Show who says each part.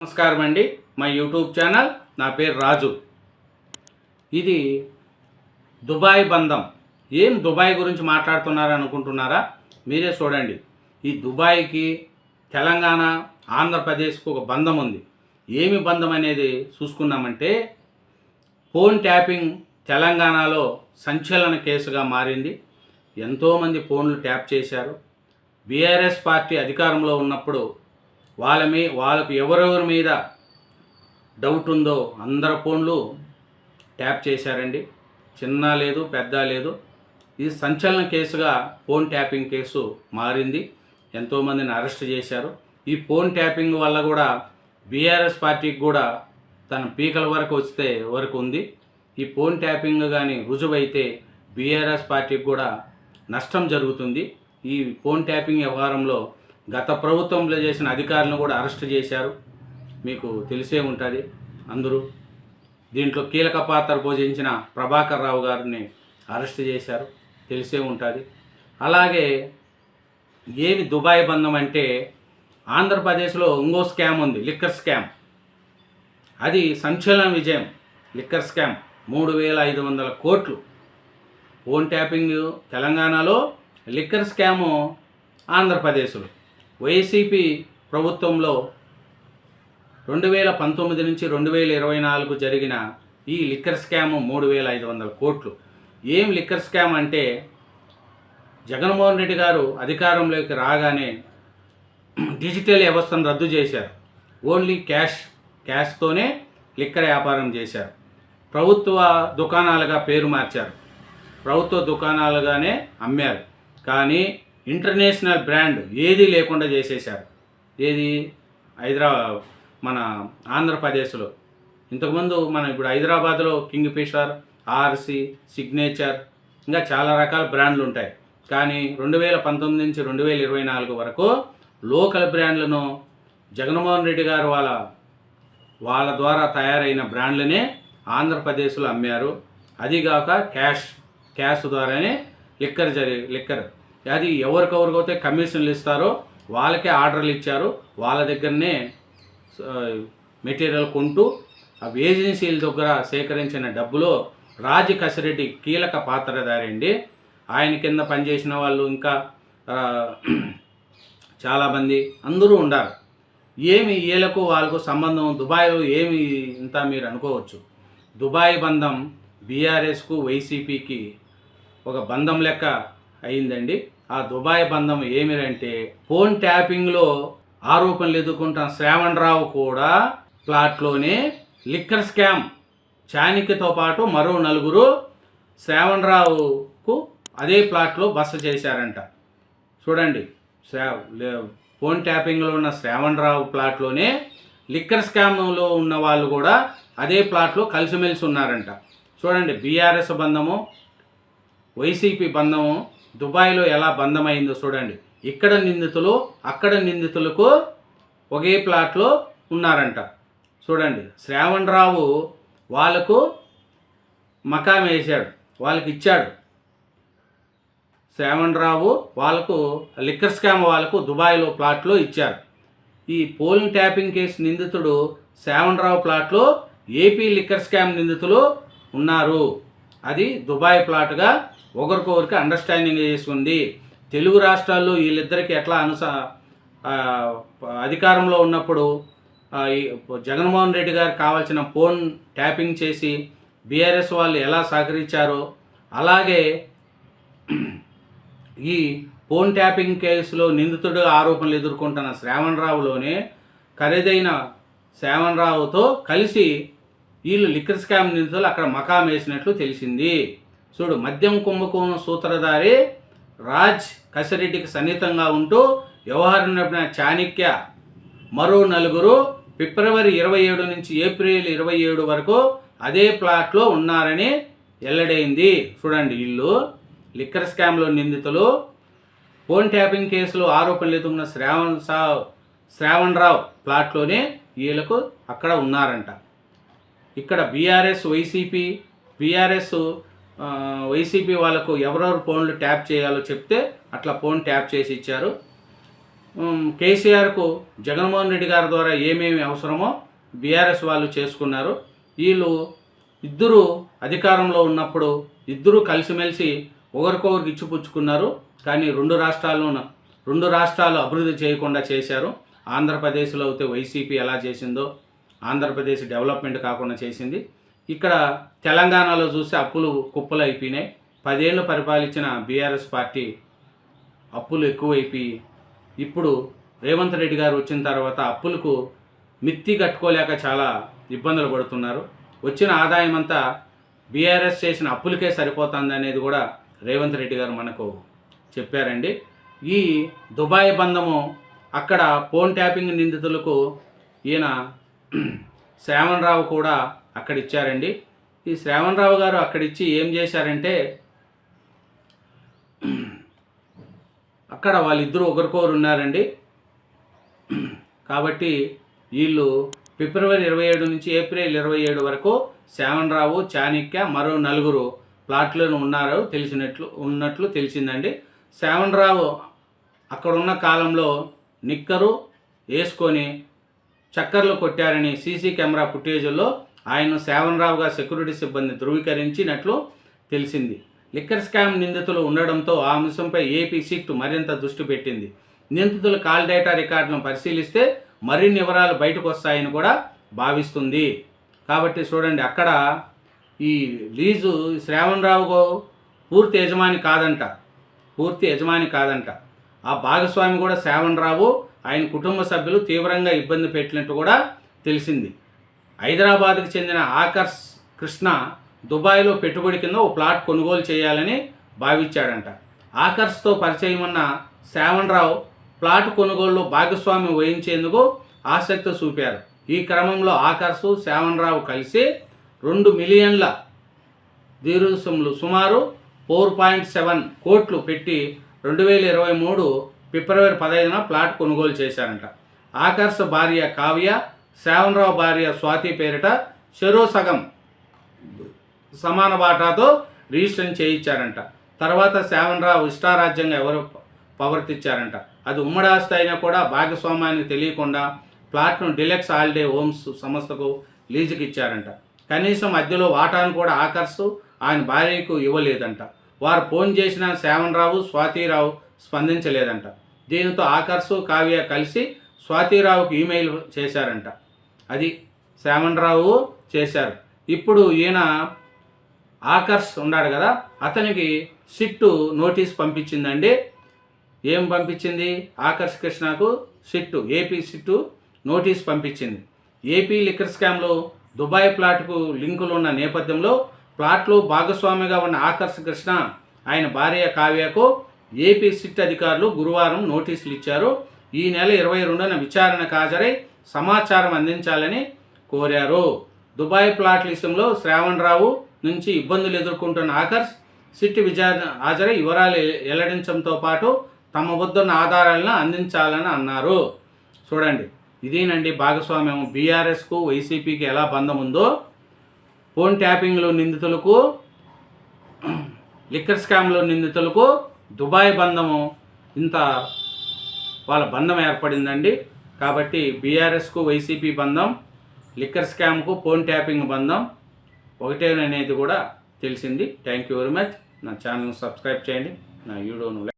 Speaker 1: నమస్కారం అండి. మా యూట్యూబ్ ఛానల్ నా పేరు రాజు. ఇది దుబాయ్ బంధం. ఏం దుబాయ్ గురించి మాట్లాడుతున్నారు అనుకుంటున్నారా? మీరే చూడండి. ఈ దుబాయ్కి తెలంగాణ ఆంధ్రప్రదేశ్కు ఒక బంధం ఉంది. ఏమి బంధం అనేది చూసుకున్నామంటే ఫోన్ ట్యాపింగ్ తెలంగాణలో సంచలన కేసుగా మారింది. ఎంతోమంది ఫోన్లు ట్యాప్ చేశారు. బీఆర్ఎస్ పార్టీ అధికారంలో ఉన్నప్పుడు వాళ్ళ మీ వాళ్ళకు ఎవరెవరి మీద డౌట్ ఉందో అందరి ఫోన్లు ట్యాప్ చేశారండి. చిన్న లేదు పెద్ద లేదు. ఇది సంచలన కేసుగా ఫోన్ ట్యాపింగ్ కేసు మారింది. ఎంతోమందిని అరెస్ట్ చేశారు. ఈ ఫోన్ ట్యాపింగ్ వల్ల కూడా బీఆర్ఎస్ పార్టీకి కూడా తన పీకల వరకు వస్తే వరకు ఉంది. ఈ ఫోన్ ట్యాపింగ్ కానీ రుజువైతే బీఆర్ఎస్ పార్టీకి కూడా నష్టం జరుగుతుంది. ఈ ఫోన్ ట్యాపింగ్ వ్యవహారంలో గత ప్రభుత్వంలో చేసిన అధికారులను కూడా అరెస్ట్ చేశారు. మీకు తెలిసే ఉంటుంది. అందరూ దీంట్లో కీలక పాత్ర పోషించిన ప్రభాకర్ రావు గారిని అరెస్ట్ చేశారు. తెలిసే ఉంటుంది. అలాగే ఏమి దుబాయ్ బంధం అంటే ఆంధ్రప్రదేశ్లో ఇంకో స్కామ్ ఉంది లిక్కర్ స్కామ్. అది సంచలన విజయం లిక్కర్ స్కామ్. మూడు వేల ఐదు వందల కోట్లు. ఫోన్ ట్యాపింగ్ తెలంగాణలో లిక్కర్ స్కాము ఆంధ్రప్రదేశ్లో. వైసీపీ ప్రభుత్వంలో రెండు వేల పంతొమ్మిది నుంచి రెండు వేల ఇరవై నాలుగు జరిగిన ఈ లిక్కర్ స్కామ్ మూడు వేల ఐదు వందల కోట్లు. ఏం లిక్కర్ స్కామ్ అంటే జగన్మోహన్ రెడ్డి గారు అధికారంలోకి రాగానే డిజిటల్ వ్యవస్థను రద్దు చేశారు. ఓన్లీ క్యాష్ క్యాష్తోనే లిక్కర్ వ్యాపారం చేశారు. ప్రభుత్వ దుకాణాలుగా పేరు మార్చారు. ప్రభుత్వ దుకాణాలుగానే అమ్మారు. కానీ ఇంటర్నేషనల్ బ్రాండ్ ఏది లేకుండా చేసేశారు. ఏది? హైదరాబాద్ మన ఆంధ్రప్రదేశ్లో. ఇంతకుముందు మన ఇప్పుడు హైదరాబాద్లో కింగ్ ఫిషర్ ఆర్సి సిగ్నేచర్ ఇంకా చాలా రకాల బ్రాండ్లు ఉంటాయి. కానీ రెండు వేల పంతొమ్మిది నుంచి రెండు వేల ఇరవై నాలుగు వరకు లోకల్ బ్రాండ్లను జగన్మోహన్ రెడ్డి గారు వాళ్ళ వాళ్ళ ద్వారా తయారైన బ్రాండ్లనే ఆంధ్రప్రదేశ్లో అమ్మారు. అదిగాక క్యాష్ క్యాష్ ద్వారానే లిక్కర్ జరి లిక్కర్ అది ఎవరికెవరికైతే కమిషన్లు ఇస్తారో వాళ్ళకే ఆర్డర్లు ఇచ్చారు. వాళ్ళ దగ్గరనే మెటీరియల్ కొంటూ ఆ ఏజెన్సీల దగ్గర సేకరించిన డబ్బులో రాజు కసిరెడ్డి కీలక పాత్రధారండి ఆయన కింద పనిచేసిన వాళ్ళు ఇంకా చాలామంది అందరూ ఉండారు. ఏమి వీళ్ళకు వాళ్ళకు సంబంధం దుబాయ్ ఏమి ఇంత మీరు అనుకోవచ్చు. దుబాయ్ బంధం బీఆర్ఎస్కు వైసీపీకి ఒక బంధం లెక్క అయిందండి. ఆ దుబాయ్ బంధం ఏమిరంటే ఫోన్ ట్యాపింగ్లో ఆరోపణలు ఎదుర్కొంటున్న శ్రావణ్ రావు కూడా ప్లాట్లోనే లిక్కర్ స్కామ్. చాణిక్యతో పాటు మరో నలుగురు శ్రావణ్ రావుకు అదే ప్లాట్లో బస చేశారంట. చూడండి శ్రా లే- ఫోన్ ట్యాపింగ్లో ఉన్న శ్రావణ్ రావు ప్లాట్లోనే లిక్కర్ స్కామ్లో ఉన్న వాళ్ళు కూడా అదే ప్లాట్లో కలిసిమెలిసి ఉన్నారంట. చూడండి బీఆర్ఎస్ బంధము వైసీపీ బంధము దుబాయ్లో ఎలా బంధమైందో చూడండి. ఇక్కడ నిందితులు అక్కడ నిందితులకు ఒకే ప్లాట్లో ఉన్నారంట. చూడండి. శ్రావణ్ రావు వాళ్ళకు మకాం వేశాడు. వాళ్ళకి ఇచ్చాడు. శ్రావణ్ రావు వాళ్ళకు లిక్కర్ స్కామ్ వాళ్ళకు దుబాయ్లో ప్లాట్లో ఇచ్చారు. ఈ పోలింగ్ ట్యాపింగ్ కేసు నిందితుడు శ్రావణ్ రావు ప్లాట్లో ఏపీ లిక్కర్ స్కామ్ నిందితులు ఉన్నారు. అది దుబాయ్ ప్లాట్గా ఒకరికొకరికి అండర్స్టాండింగ్ చేసుకుంది. తెలుగు రాష్ట్రాల్లో వీళ్ళిద్దరికి ఎట్లా అనుస అధికారంలో ఉన్నప్పుడు జగన్మోహన్ రెడ్డి గారు కావాల్సిన ఫోన్ ట్యాపింగ్ చేసి బీఆర్ఎస్ వాళ్ళు ఎలా సహకరించారో అలాగే ఈ ఫోన్ ట్యాపింగ్ కేసులో నిందితుడు ఆరోపణలు ఎదుర్కొంటున్న శ్రావణరావులోనే ఖరీదైన శ్రావణరావుతో కలిసి వీళ్ళు లిక్కర్ స్కామ్ నిందితులు అక్కడ మకాం వేసినట్లు తెలిసింది. చూడు మద్యం కుంభకోణం సూత్రధారి రాజ్ కసిరెడ్డికి సన్నిహితంగా ఉంటూ వ్యవహారం నడిపిన చాణక్య మరో నలుగురు ఫిబ్రవరి ఇరవై ఏడు నుంచి ఏప్రిల్ ఇరవై ఏడు వరకు అదే ప్లాట్లో ఉన్నారని వెల్లడైంది. చూడండి వీళ్ళు లిక్కర్ స్కామ్లో నిందితులు ఫోన్ ట్యాపింగ్ కేసులో ఆరోపణలు ఎదుగున్న శ్రావణ్ సా శ్రావణ్ రావు ప్లాట్లోనే వీళ్ళకు అక్కడ ఉన్నారంట. ఇక్కడ బీఆర్ఎస్ వైసీపీ బీఆర్ఎస్ వైసీపీ వాళ్ళకు ఎవరెవరు ఫోన్లు ట్యాప్ చేయాలో చెప్తే అట్లా ఫోన్ ట్యాప్ చేసి ఇచ్చారు. కేసీఆర్కు జగన్మోహన్ రెడ్డి గారి ద్వారా ఏమేమి అవసరమో బీఆర్ఎస్ వాళ్ళు చేసుకున్నారు. వీళ్ళు ఇద్దరు అధికారంలో ఉన్నప్పుడు ఇద్దరు కలిసిమెలిసి ఒకరికొకరికి ఇచ్చిపుచ్చుకున్నారు కానీ రెండు రాష్ట్రాల్లోనూ రెండు రాష్ట్రాలు అభివృద్ధి చేయకుండా చేశారు. ఆంధ్రప్రదేశ్లో అయితే వైసీపీ ఎలా చేసిందో ఆంధ్రప్రదేశ్ డెవలప్మెంట్ కాకుండా చేసింది. ఇక్కడ తెలంగాణలో చూస్తే అప్పులు కుప్పలు అయిపోయినాయి పదేళ్ళు పరిపాలించిన బీఆర్ఎస్ పార్టీ అప్పులు ఎక్కువైపోయి ఇప్పుడు రేవంత్ రెడ్డి గారు వచ్చిన తర్వాత అప్పులకు మిత్తి కట్టుకోలేక చాలా ఇబ్బందులు పడుతున్నారు. వచ్చిన ఆదాయం అంతా బీఆర్ఎస్ చేసిన అప్పులకే సరిపోతుంది అనేది కూడా రేవంత్ రెడ్డి గారు మనకు చెప్పారండి. ఈ దుబాయ్ బంధము అక్కడ ఫోన్ ట్యాపింగ్ నిందితులకు ఈయన శ్రావణ్ రావు కూడా అక్కడ ఇచ్చారండి ఈ శ్రావణ్ రావు గారు అక్కడ ఇచ్చి ఏం చేశారంటే అక్కడ వాళ్ళిద్దరూ ఒకరికొకరు ఉన్నారండి. కాబట్టి వీళ్ళు ఫిబ్రవరి ఇరవై ఏడు నుంచి ఏప్రిల్ ఇరవై ఏడు వరకు శ్రావణ్ రావు చాణిక్య మరో నలుగురు ప్లాట్లను ఉన్నారు తెలిసినట్లు ఉన్నట్లు తెలిసిందండి. శ్రావణ్ రావు అక్కడున్న కాలంలో నిక్కరు వేసుకొని చక్కర్లు కొట్టారని సీసీ కెమెరా ఫుటేజ్లో ఆయన శ్రావణ్ రావుగా సెక్యూరిటీ సిబ్బంది ధృవీకరించినట్లు తెలిసింది. లిక్కర్ స్కామ్ నిందితులు ఉండడంతో ఆ అంశంపై ఏపీ సిట్ మరింత దృష్టి పెట్టింది. నిందితుల కాల్ డేటా రికార్డులను పరిశీలిస్తే మరిన్ని వివరాలు బయటకు వస్తాయని కూడా భావిస్తుంది. కాబట్టి చూడండి అక్కడ ఈ లీజు శ్రావణరావుకు పూర్తి యజమాని కాదంట. పూర్తి యజమాని కాదంట. ఆ భాగస్వామి కూడా శ్రావణరావు ఆయన కుటుంబ సభ్యులు తీవ్రంగా ఇబ్బంది పెట్టినట్టు కూడా తెలిసింది. హైదరాబాద్కు చెందిన ఆకర్ష్ కృష్ణ దుబాయ్లో పెట్టుబడి కింద ఓ ప్లాట్ కొనుగోలు చేయాలని భావించాడంట. ఆకర్ష్తో పరిచయం ఉన్న శ్రావణ్ రావు ప్లాట్ కొనుగోలులో భాగస్వామ్యం వహించేందుకు ఆసక్తి చూపారు. ఈ క్రమంలో ఆకర్ష్ శ్రావణ్ రావు కలిసి రెండు మిలియన్ల దీర్ఘసములు సుమారు ఫోర్ పాయింట్ సెవెన్ కోట్లు పెట్టి రెండు వేల ఇరవై మూడు ఫిబ్రవరి పదహైదున ప్లాట్ కొనుగోలు చేశారంట. ఆకర్ష భార్య కావ్య శ్రావణరావు భార్య స్వాతి పేరిట చెరో సగం సమాన వాటాతో రిజిస్ట్రేషన్ చేయించారంట. తర్వాత శ్రావణరావు ఇష్టారాజ్యంగా ఎవరు ప్రవర్తించారంట అది ఉమ్మడి ఆస్తి అయినా కూడా భాగస్వామ్యానికి తెలియకుండా ప్లాట్ను డిలెక్స్ హాలిడే హోమ్స్ సంస్థకు లీజుకి ఇచ్చారంట కనీసం మధ్యలో వాటాను కూడా ఆకర్షు ఆయన భార్యకు ఇవ్వలేదంట. వారు ఫోన్ చేసిన శ్రావణరావు స్వాతిరావు స్పందించలేదంట. దీనితో ఆకర్షు కావ్య కలిసి స్వాతిరావుకు ఈమెయిల్ చేశారంట. అది శ్రావణరావు చేశారు. ఇప్పుడు ఈయన ఆకర్ష్ ఉన్నాడు కదా అతనికి సిట్టు నోటీస్ పంపించిందండి. ఏం పంపించింది? ఆకర్ష్ కృష్ణకు సిట్టు ఏపీ సిట్టు నోటీస్ పంపించింది. ఏపీ లిక్కర్ స్కామ్లో దుబాయ్ ప్లాట్కు లింకులు ఉన్న నేపథ్యంలో ప్లాట్లో భాగస్వామిగా ఉన్న ఆకర్ష్ కృష్ణ ఆయన భార్య కావ్యకు ఏపీ సిట్ అధికారులు గురువారం నోటీసులు ఇచ్చారు. ఈ నెల ఇరవై రెండున విచారణకు హాజరై సమాచారం అందించాలని కోరారు. దుబాయ్ ప్లాట్ల విషయంలో శ్రావణ్ రావు నుంచి ఇబ్బందులు ఎదుర్కొంటున్న ఆకర్ష్ సిట్ విచారణ హాజరై వివరాలు వెల్లడించడంతో పాటు తమ వద్దున్న ఆధారాలను అందించాలని అన్నారు. చూడండి ఇదేనండి భాగస్వామ్యం. బీఆర్ఎస్కు వైసీపీకి ఎలా బంధం ఉందో ఫోన్ ట్యాపింగ్లో నిందితులకు లిక్కర్ స్కామ్లో నిందితులకు దుబాయ్ బంధము ఇంత వాళ్ళ బంధం ఏర్పడిందండి. కాబట్టి బీఆర్ఎస్కు వైసీపీ బంధం లిక్కర్ స్కామ్కు ఫోన్ ట్యాపింగ్ బంధం ఒకటేననేది కూడా తెలిసింది. Thank you very much. నా ఛానల్ను సబ్స్క్రైబ్ చేయండి. నా వీడియోను